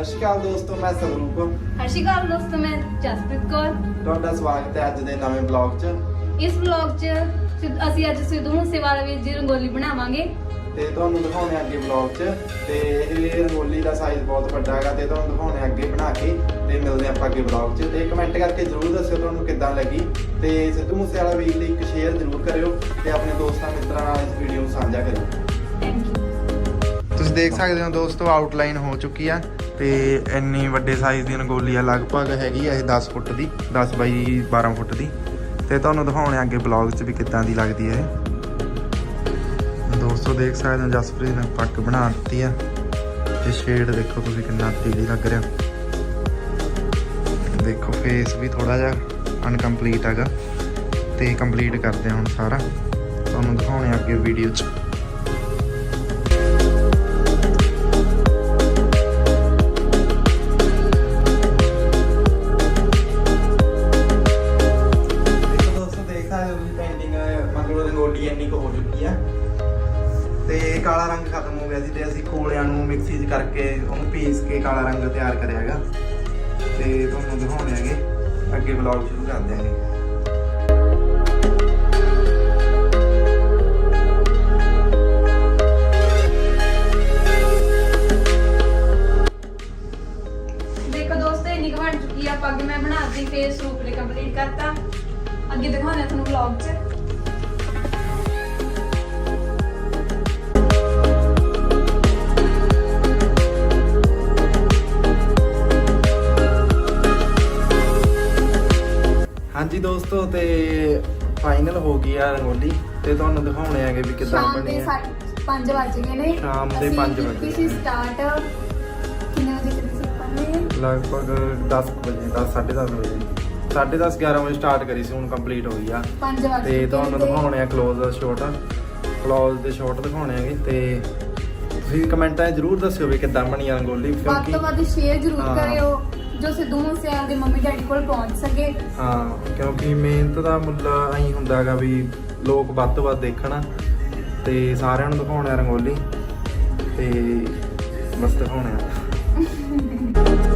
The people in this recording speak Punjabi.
ਅਕਾਲ ਦੋਸਤੋ ਮੈਂ ਸਰੂਪ। ਸਤਿ ਸ਼੍ਰੀ ਅਕਾਲ ਦੋਸਤੋ ਮੈਂ ਜਸਪ੍ਰੀਤ ਕੌਰ। ਤੁਹਾਡਾ ਸਵਾਗਤ ਹੈ ਅੱਜ ਦੇ ਨਵੇਂ ਬਲੌਗ 'ਚ। ਇਸ ਵਲੌਗ 'ਚ ਸਿੱਧ- ਅਸੀਂ ਅੱਜ ਸਿੱਧੂ ਮੂਸੇਵਾਲਾ ਵੀਰ ਜੀ ਰੰਗੋਲੀ ਬਣਾਵਾਂਗੇ। ਤੇ ਤੁਹਾਨੂੰ ਦਿਖਾਉਣੇ ਅੱਗੇ ਬਲੌਗ 'ਚ। ਤੇ ਇਹ ਰੰਗੋਲੀ ਦਾ ਸਾਈਜ਼ ਬਹੁਤ ਵੱਡਾ ਹੈਗਾ ਤੇ ਤੁਹਾਨੂੰ ਦਿਖਾਉਣੇ ਅੱਗੇ ਬਣਾ ਕੇ। ਤੇ ਮਿਲਦੇ ਆਪਾਂ ਅੱਗੇ ਬਲੌਗ 'ਚ। ਤੇ ਕਮੈਂਟ ਕਰਕੇ ਜਰੂਰ ਦੱਸਿਓ ਤੁਹਾਨੂੰ ਕਿੱਦਾਂ ਲੱਗੀ। ਤੇ ਸਿੱਧੂ ਮੂਸੇਵਾਲਾ ਵੀਰ ਲਈ ਇੱਕ ਸ਼ੇਅਰ ਜਰੂਰ ਕਰਿਓ ਤੇ ਆਪਣੇ ਦੋਸਤਾਂ ਮਿੱਤਰਾਂ ਨਾਲ ਇਸ ਵੀਡੀਓ ਨੂੰ ਸਾਂਝਾ ਕਰਿਓ। ਥੈਂਕ ਯੂ ਤੁਸੀਂ ਦੇਖ ਸਕਦੇ ਹੋ ਦੋਸਤੋ ਆਊਟਲਾਈਨ ਹੋ ਚੁੱਕੀ ਆ। ਤੇ ਇੰਨੀ ਵੱਡੇ ਸਾਈਜ਼ ਦੀ ਰੰਗੋਲੀ ਆ ਲਗਭਗ ਹੈਗੀ ਆ ਇਹ 10 ਫੁੱਟ ਦੀ 10 ਬਾਈ 12 ਫੁੱਟ ਦੀ। ਤੇ ਤੁਹਾਨੂੰ ਦਿਖਾਉਣੇ ਅੱਗੇ ਬਲੌਗ 'ਚ ਵੀ ਕਿੱਦਾਂ ਦੀ ਲੱਗਦੀ ਹੈ ਇਹ। ਦੋਸਤੋ, ਦੇਖ ਸਕਦੇ ਹੋ ਜਸਪ੍ਰੀਤ ਨੇ ਪੱਗ ਬਣਾ ਦਿੱਤੀ ਆ। ਤੇ ਸ਼ੇਡ ਦੇਖੋ ਤੁਸੀਂ ਕਿੰਨਾ ਤੇਲੀ ਲੱਗ ਰਿਹਾ। ਦੇਖੋ ਫੇਸ ਵੀ ਥੋੜਾ ਜਿਹਾ ਅਨਕੰਪਲੀਟ ਹੈਗਾ। ਤੇ ਕੰਪਲੀਟ ਕਰਦੇ ਹਾਂ ਹੁਣ ਸਾਰਾ। ਤੁਹਾਨੂੰ ਦਿਖਾਉਣੇ ਅੱਗੇ ਵੀਡੀਓ 'ਚ। ਤੇ ਕਾਲਾ ਰੰਗ ਖਤਮ ਹੋ ਗਿਆ ਸੀ ਤੇ ਅਸੀਂ ਕੋਲਿਆਂ ਨੂੰ ਮਿਕਸੀ 'ਚ ਕਰਕੇ ਉਹਨੂੰ ਪੀਸ ਕੇ ਕਾਲਾ ਰੰਗ ਤਿਆਰ ਕਰਿਆ ਹੈਗਾ। ਤੇ ਤੁਹਾਨੂੰ ਦਿਖਾਉਣੇ ਹੈਗੇ। ਅੱਗੇ ਵਲੌਗ ਸ਼ੁਰੂ ਕਰ ਦਿਆਂਗੇ ਦੇਖੋ ਦੋਸਤੋ, ਇੰਨੀ ਕੁ ਬਣ ਚੁੱਕੀ ਆ। ਪੱਗ ਮੈਂ ਬਣਾ ਬਣਾਤੀ ਫੇਸ ਰੂਪ ਨੇ ਕੰਪਲੀਟ ਕਰਤਾ। ਅੱਗੇ ਦਿਖਾਉਂਦੇ ਤੁਹਾਨੂੰ ਵਲੌਗ 'ਚ। ਹਾਂਜੀ ਦੋਸਤੋ ਤੇ ਫਾਈਨਲ ਹੋ ਗਈ ਆ ਰੰਗੋਲੀ ਤੇ ਤੁਹਾਨੂੰ ਦਿਖਾਉਣੇ ਹੈਗੇ ਵੀ ਕਿੱਦਾਂ ਸ਼ਾਮ ਬਣੀ ਦੇ ਆ 5 ਵਜ ਗਏ ਨੇ। ਸ਼ਾਮ ਦੇ ਅਸੀਂ ਪੰਜ ਕੀਤੀ ਵੱਜ ਸੀ। ਸਟਾਰਟ ਕਿੰਨੇ ਵਜੇ ਕੀਤੀ ਸੀ ਆਪਾਂ ਨੇ? ਲਗਭਗ 10 ਵਜੇ 10 10:30 ਵਜੇ। 10:30 11 ਵਜੇ ਸਟਾਰਟ ਕਰੀ ਸੀ ਹੁਣ ਕੰਪਲੀਟ ਹੋਈ ਆ। 5 ਵਜੇ ਤੇ ਤੁਹਾਨੂੰ ਦਿਖਾਉਣੇ ਆ ਕਲੋਜ਼ ਸ਼ਾਟ ਕਲੋਜ਼ ਦੇ ਸ਼ਾਟ ਦਿਖਾਉਣੇ ਹੈਗੇ ਤੇ ਤੁਸੀਂ ਕਮੈਂਟਾਂ 'ਚ ਜਰੂਰ ਦੱਸਿਓ ਵੀ ਕਿੱਦਾਂ ਬਣੀ ਆ ਰੰਗੋਲੀ ਵੱਧ ਕਿਉਂਕਿ ਤੋਂ ਵੱਧ ਸ਼ੇਅਰ ਜ਼ਰੂਰ ਹਾਂ। ਕਰਿਓ ਜੋ ਸਿੱਧੂ ਮੂਸੇਵਾਲੇ ਦੇ ਮੰਮੀ ਡੈਡੀ ਕੋਲ ਪਹੁੰਚ ਸਕੇ ਹਾਂ ਕਿਉਂਕਿ ਮਿਹਨਤ ਦਾ ਮੁੱਲ ਐਂ ਹੁੰਦਾ ਹੈਗਾ ਵੀ ਲੋਕ ਵੱਧ ਤੋਂ ਵੱਧ ਦੇਖਣ ਤੇ ਸਾਰਿਆਂ ਨੂੰ ਦਿਖਾਉਣਾ ਰੰਗੋਲੀ ਤੇ ਬਸ ਦਿਖਾਉਣਾ